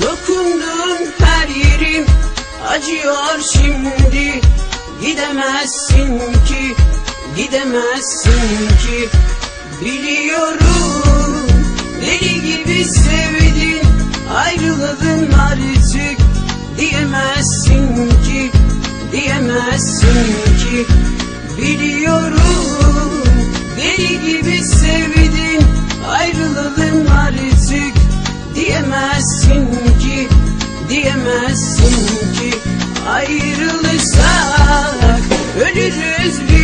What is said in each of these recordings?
Dokundun her yerim acıyor şimdi. Gidemezsin ki, gidemezsin ki. Biliyorum deli gibi sevdin Ayrılalım artık. Diyemezsin ki Diyemezsin ki. Biliyorum Diyemezsin ki. Ayrılırsak ölürüz biz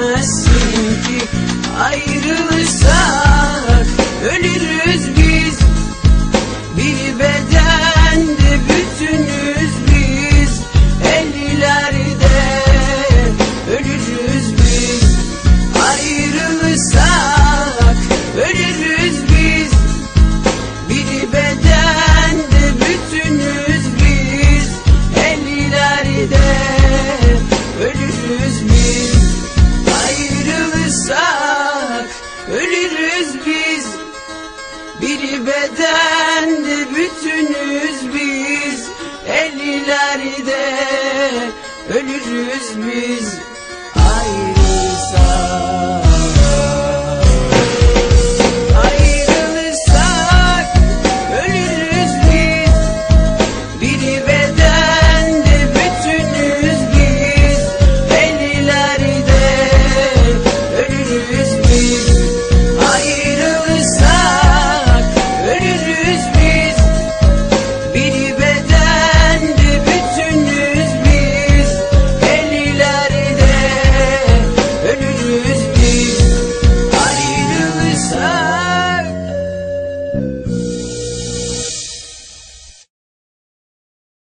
Diyemezsin ki Ayrılırsak ölürüz biz